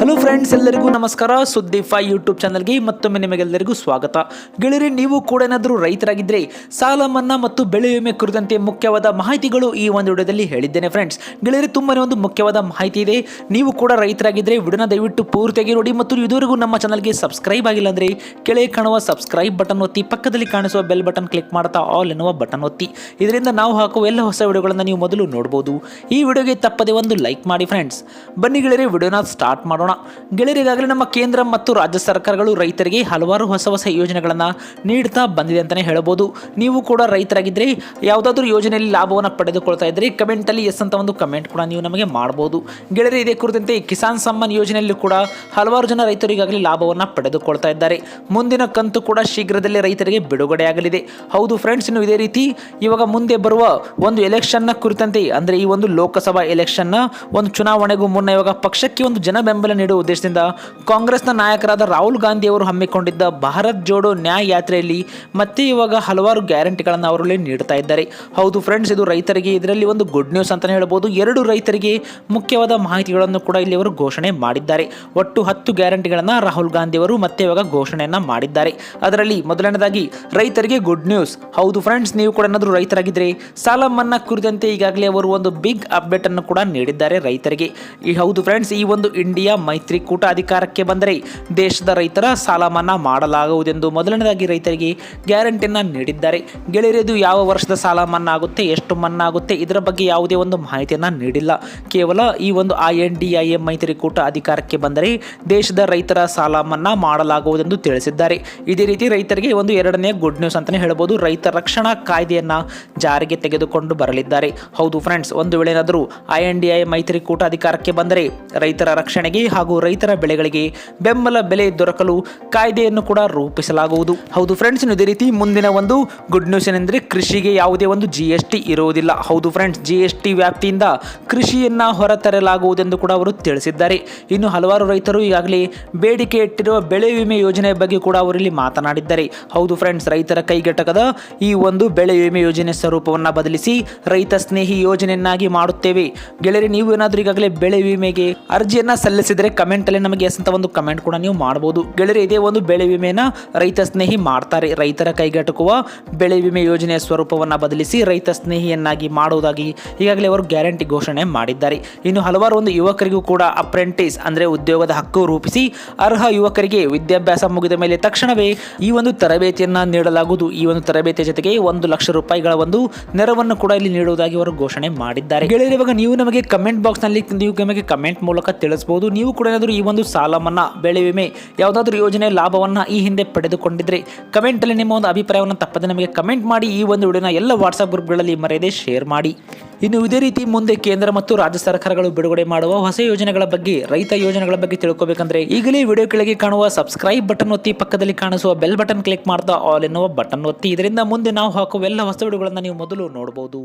Hello friends ಎಲ್ಲರಿಗೂ ನಮಸ್ಕಾರ. ಸುದ್ದಿ ಫೈ ಯೂಟ್ಯೂಬ್ ಚಾನಲ್ಗೆ ಮತ್ತೊಮ್ಮೆ ನಿಮಗೆಲ್ಲರಿಗೂ ಸ್ವಾಗತ. ಗೆಳೆಯರಿ, ನೀವು ಕೂಡ ಏನಾದರೂ ರೈತರಾಗಿದ್ದರೆ ಸಾಲ, ಮನ್ನಾ ಮತ್ತು ಬೆಳೆ ವಿಮೆ ಕುರಿತಂತೆ ಮುಖ್ಯವಾದ ಮಾಹಿತಿಗಳು ಈ ಒಂದು ವಿಡಿಯೋದಲ್ಲಿ ಹೇಳಿದ್ದೇನೆ ಫ್ರೆಂಡ್ಸ್ ಗೆಳೆಯರಿ, ತುಂಬಾನೇ ಒಂದು ಮುಖ್ಯವಾದ ಮಾಹಿತಿ ಇದೆ. ನೀವು ಕೂಡ ರೈತರಾಗಿದ್ದರೆ ವಿಡಿಯೋನ ದಯವಿಟ್ಟು ಪೂರ್ತಿಯಾಗಿ ನೋಡಿ ಮತ್ತು ಇದುವರೆಗೂ ನಮ್ಮ ಚಾನಲ್ಗೆ ಸಬ್ಸ್ಕ್ರೈಬ್ ಆಗಿಲ್ಲ ಅಂದರೆ ಕೆಳಗೆ ಕಾಣುವ ಸಬ್ಸ್ಕ್ರೈಬ್ ಬಟನ್ ಒತ್ತಿ, ಪಕ್ಕದಲ್ಲಿ ಕಾಣಿಸುವ ಬೆಲ್ ಬಟನ್ ಕ್ಲಿಕ್ ಮಾಡ್ತಾ ಆಲ್ ಎನ್ನುವ ಬಟನ್ ಒತ್ತಿ. ಇದರಿಂದ ನಾವು ಹಾಕುವ ಎಲ್ಲ ಹೊಸ ವಿಡಿಯೋಗಳನ್ನು ನೀವು ಮೊದಲು ನೋಡಬಹುದು ಈ ವಿಡಿಯೋಗೆ ತಪ್ಪದೆ ಒಂದು ಲೈಕ್ ಮಾಡಿ ಫ್ರೆಂಡ್ಸ್ ಬನ್ನಿ ಗೆಳೆಯರೆ, ವಿಡಿಯೋನ ಸ್ಟಾರ್ಟ್ ಮಾಡೋಣ. ಗೆಳೆಯರು ಈಗಾಗಲೇ ನಮ್ಮ ಕೇಂದ್ರ ಮತ್ತು ರಾಜ್ಯ ಸರ್ಕಾರಗಳು ರೈತರಿಗೆ ಹಲವಾರು ಹೊಸ ಹೊಸ ಯೋಜನೆಗಳನ್ನು ನೀಡ್ತಾ ಬಂದಿದೆ ಅಂತಲೇ ಹೇಳ್ಬೋದು. ನೀವು ಕೂಡ ರೈತರಾಗಿದ್ದರೆ ಯಾವುದಾದ್ರೂ ಯೋಜನೆಯಲ್ಲಿ ಲಾಭವನ್ನು ಪಡೆದುಕೊಳ್ತಾ ಇದ್ದರೆ ಕಮೆಂಟಲ್ಲಿ ಎಸ್ ಅಂತ ಒಂದು ಕಮೆಂಟ್ ಕೂಡ ನೀವು ನಮಗೆ ಮಾಡ್ಬೋದು. ಗೆಳೆಯರು, ಇದೇ ಕುರಿತಂತೆ ಕಿಸಾನ್ ಸಮ್ಮಾನ್ ಯೋಜನೆಯಲ್ಲಿ ಕೂಡ ಹಲವಾರು ಜನ ರೈತರು ಈಗಾಗಲೇ ಲಾಭವನ್ನು ಪಡೆದುಕೊಳ್ತಾ ಇದ್ದಾರೆ. ಮುಂದಿನ ಕಂತು ಕೂಡ ಶೀಘ್ರದಲ್ಲೇ ರೈತರಿಗೆ ಬಿಡುಗಡೆಯಾಗಲಿದೆ ಹೌದು ಫ್ರೆಂಡ್ಸ್ ಇನ್ನು ಇದೇ ರೀತಿ ಇವಾಗ ಮುಂದೆ ಬರುವ ಒಂದು ಎಲೆಕ್ಷನ್ನ ಕುರಿತಂತೆ, ಅಂದರೆ ಈ ಒಂದು ಲೋಕಸಭಾ ಎಲೆಕ್ಷನ್ನ ಒಂದು ಚುನಾವಣೆಗೂ ಮುನ್ನ ಇವಾಗ ಪಕ್ಷಕ್ಕೆ ಒಂದು ಜನ ಬೆಂಬಲ ನೀಡುವ ಉದ್ದೇಶದಿಂದ ಕಾಂಗ್ರೆಸ್ನ ನಾಯಕರಾದ ರಾಹುಲ್ ಗಾಂಧಿ ಅವರು ಹಮ್ಮಿಕೊಂಡಿದ್ದ ಭಾರತ್ ಜೋಡೋ ನ್ಯಾಯ ಯಾತ್ರೆಯಲ್ಲಿ ಮತ್ತೆ ಇವಾಗ ಹಲವಾರು ಗ್ಯಾರಂಟಿಗಳನ್ನು ಅವರಲ್ಲಿ ನೀಡ್ತಾ ಇದ್ದಾರೆ. ಹೌದು ಫ್ರೆಂಡ್ಸ್ ಇದು ರೈತರಿಗೆ ಇದರಲ್ಲಿ ಒಂದು ಗುಡ್ ನ್ಯೂಸ್ ಅಂತಲೇ ಹೇಳ್ಬೋದು. ಎರಡು ರೈತರಿಗೆ ಮುಖ್ಯವಾದ ಮಾಹಿತಿಗಳನ್ನು ಕೂಡ ಇಲ್ಲಿ ಅವರು ಘೋಷಣೆ ಮಾಡಿದ್ದಾರೆ. ಒಟ್ಟು ಹತ್ತು ಗ್ಯಾರಂಟಿಗಳನ್ನು ರಾಹುಲ್ ಗಾಂಧಿ ಅವರು ಮತ್ತೆ ಇವಾಗ ಘೋಷಣೆಯನ್ನು ಮಾಡಿದ್ದಾರೆ. ಅದರಲ್ಲಿ ಮೊದಲನೇದಾಗಿ ರೈತರಿಗೆ ಗುಡ್ ನ್ಯೂಸ್ ಹೌದು ಫ್ರೆಂಡ್ಸ್ ನೀವು ಕೂಡ ಏನಾದರೂ ರೈತರಾಗಿದ್ದರೆ ಸಾಲ ಮನ್ನಾ ಕುರಿತಂತೆ ಈಗಾಗಲೇ ಅವರು ಒಂದು ಬಿಗ್ ಅಪ್ಡೇಟ್ ಅನ್ನು ಕೂಡ ನೀಡಿದ್ದಾರೆ ರೈತರಿಗೆ. ಈ ಹೌದು ಫ್ರೆಂಡ್ಸ್ ಈ ಒಂದು ಇಂಡಿಯಾ ಮೈತ್ರಿಕೂಟ ಅಧಿಕಾರಕ್ಕೆ ಬಂದರೆ ದೇಶದ ರೈತರ ಸಾಲ ಮನ್ನಾ ಮಾಡಲಾಗುವುದೆಂದು ಮೊದಲನೇದಾಗಿ ರೈತರಿಗೆ ಗ್ಯಾರಂಟಿಯನ್ನು ನೀಡಿದ್ದಾರೆ. ಗೆಳೆಯರದು ಯಾವ ವರ್ಷದ ಸಾಲ ಮನ್ನಾ ಆಗುತ್ತೆ, ಎಷ್ಟು ಮನ್ನಾ ಆಗುತ್ತೆ, ಇದರ ಬಗ್ಗೆ ಯಾವುದೇ ಒಂದು ಮಾಹಿತಿಯನ್ನು ನೀಡಿಲ್ಲ. ಕೇವಲ ಈ ಒಂದು I N D I M ಮೈತ್ರಿಕೂಟ ಅಧಿಕಾರಕ್ಕೆ ಬಂದರೆ ದೇಶದ ರೈತರ ಸಾಲ ಮನ್ನಾ ಮಾಡಲಾಗುವುದೆಂದು ತಿಳಿಸಿದ್ದಾರೆ. ಇದೇ ರೀತಿ ರೈತರಿಗೆ ಒಂದು ಎರಡನೇ ಗುಡ್ ನ್ಯೂಸ್ ಅಂತಲೇ ಹೇಳ್ಬೋದು. ರೈತ ರಕ್ಷಣಾ ಕಾಯ್ದೆಯನ್ನು ಜಾರಿಗೆ ತೆಗೆದುಕೊಂಡು ಬರಲಿದ್ದಾರೆ. ಹೌದು ಫ್ರೆಂಡ್ಸ್ ಒಂದು ವೇಳೆ ಏನಾದರೂ ಐ ಎನ್ ಡಿ ಐ ಮೈತ್ರಿಕೂಟ ಅಧಿಕಾರಕ್ಕೆ ಬಂದರೆ ರೈತರ ರಕ್ಷಣೆಗೆ ಹಾಗೂ ರೈತರ ಬೆಳೆಗಳಿಗೆ ಬೆಂಬಲ ಬೆಲೆ ದೊರಕಲು ಕಾಯ್ದೆಯನ್ನು ಕೂಡ ರೂಪಿಸಲಾಗುವುದು. ಹೌದು ಫ್ರೆಂಡ್ಸ್ ಇದೇ ರೀತಿ ಮುಂದಿನ ಒಂದು ಗುಡ್ ನ್ಯೂಸ್ ಏನೆಂದರೆ ಕೃಷಿಗೆ ಯಾವುದೇ ಒಂದು ಜಿ ಎಸ್ ಟಿ ಇರುವುದಿಲ್ಲ. ಹೌದು ಫ್ರೆಂಡ್ಸ್ ಜಿ ಎಸ್ ಟಿ ವ್ಯಾಪ್ತಿಯಿಂದ ಕೃಷಿಯನ್ನು ಹೊರತರಲಾಗುವುದೆಂದು ಕೂಡ ಅವರು ತಿಳಿಸಿದ್ದಾರೆ. ಇನ್ನು ಹಲವಾರು ರೈತರು ಈಗಾಗಲೇ ಬೇಡಿಕೆ ಇಟ್ಟಿರುವ ಬೆಳೆ ವಿಮೆ ಯೋಜನೆ ಬಗ್ಗೆ ಕೂಡ ಅವರಲ್ಲಿ ಮಾತನಾಡಿದ್ದಾರೆ. ಹೌದು ಫ್ರೆಂಡ್ಸ್ ರೈತರ ಕೈಗೆಟಕದ ಈ ಒಂದು ಬೆಳೆ ವಿಮೆ ಯೋಜನೆ ಸ್ವರೂಪವನ್ನು ಬದಲಿಸಿ ರೈತ ಸ್ನೇಹಿ ಯೋಜನೆಯನ್ನಾಗಿ ಮಾಡುತ್ತೇವೆ. ಗೆಳೆಯರಿ, ನೀವು ಏನಾದರೂ ಈಗಾಗಲೇ ಬೆಳೆ ವಿಮೆಗೆ ಅರ್ಜಿಯನ್ನು ಸಲ್ಲಿಸಿದರೆ ಕಮೆಂಟ್ ಅಲ್ಲಿ ನಮಗೆ ಎಸ್ ಅಂತ ಒಂದು ಕಮೆಂಟ್ ಕೂಡ ನೀವು ಮಾಡಬಹುದು ಗೆಳೆಯರಿ, ಇದೇ ಒಂದು ಬೆಳೆ ವಿಮೆನ ರೈತ ಸ್ನೇಹಿ ಮಾಡ್ತಾರೆ. ರೈತರ ಕೈಗೆಟಕುವ ಬೆಳೆ ವಿಮೆ ಯೋಜನೆಯ ಸ್ವರೂಪವನ್ನು ಬದಲಿಸಿ ರೈತ ಸ್ನೇಹಿಯನ್ನಾಗಿ ಮಾಡುವುದಾಗಿ ಈಗಾಗಲೇ ಅವರು ಗ್ಯಾರಂಟಿ ಘೋಷಣೆ ಮಾಡಿದ್ದಾರೆ. ಇನ್ನು ಹಲವಾರು ಒಂದು ಯುವಕರಿಗೂ ಕೂಡ ಅಪ್ರೆಂಟಿಸ್ ಅಂದರೆ ಉದ್ಯೋಗದ ಹಕ್ಕು ರೂಪಿಸಿ ಅರ್ಹ ಯುವಕರಿಗೆ ವಿದ್ಯಾಭ್ಯಾಸ ಮುಗಿದ ಮೇಲೆ ತಕ್ಷಣವೇ ಈ ಒಂದು ತರಬೇತಿಯನ್ನ ನೀಡಲಾಗುವುದು. ಈ ಒಂದು ತರಬೇತಿಯ ಜೊತೆಗೆ ಒಂದು ಲಕ್ಷ ರೂಪಾಯಿಗಳ ಒಂದು ನೆರವನ್ನು ಕೂಡ ಇಲ್ಲಿ ನೀಡುವುದಾಗಿ ಅವರು ಘೋಷಣೆ ಮಾಡಿದ್ದಾರೆ. ಗೆಳೆಯರು, ಇವಾಗ ನೀವು ನಮಗೆ ಕಮೆಂಟ್ ಬಾಕ್ಸ್ನಲ್ಲಿ ನೀವು ನಮಗೆ ಕಮೆಂಟ್ ಮೂಲಕ ತಿಳಿಸಬಹುದು ನೀವು ಕೂಡ ಏನಾದರೂ ಈ ಒಂದು ಸಾಲ ಮನ್ನಾ ಬೆಳೆ ವಿಮೆ ಯಾವುದಾದ್ರೂ ಯೋಜನೆ ಲಾಭವನ್ನು ಈ ಹಿಂದೆ ಪಡೆದುಕೊಂಡಿದ್ರೆ? ಕಮೆಂಟಲ್ಲಿ ನಿಮ್ಮ ಒಂದು ಅಭಿಪ್ರಾಯವನ್ನು ತಪ್ಪದೆ ನಮಗೆ ಕಮೆಂಟ್ ಮಾಡಿ, ಈ ಒಂದು ವಿಡಿಯೋನ ಎಲ್ಲ ವಾಟ್ಸಪ್ ಗ್ರೂಪ್ಗಳಲ್ಲಿ ಮರೆಯದೆ ಶೇರ್ ಮಾಡಿ. ಇನ್ನು ಇದೇ ರೀತಿ ಮುಂದೆ ಕೇಂದ್ರ ಮತ್ತು ರಾಜ್ಯ ಸರ್ಕಾರಗಳು ಬಿಡುಗಡೆ ಮಾಡುವ ಹೊಸ ಯೋಜನೆಗಳ ಬಗ್ಗೆ, ರೈತ ಯೋಜನೆಗಳ ಬಗ್ಗೆ ತಿಳ್ಕೊಬೇಕಂದ್ರೆ ಈಗಲೇ ವಿಡಿಯೋ ಕೆಳಗೆ ಕಾಣುವ ಸಬ್ಸ್ಕ್ರೈಬ್ ಬಟನ್ ಒತ್ತಿ ಪಕ್ಕದಲ್ಲಿ ಕಾಣಿಸುವ ಬೆಲ್ ಬಟನ್ ಕ್ಲಿಕ್ ಮಾಡ್ತಾ ಆಲ್ ಎನ್ನುವ ಬಟನ್ ಒತ್ತಿ. ಇದರಿಂದ ಮುಂದೆ ನಾವು ಹಾಕುವ ಎಲ್ಲ ಹೊಸ ವಿಡಿಯೋಗಳನ್ನು ನೀವು ಮೊದಲು ನೋಡಬಹುದು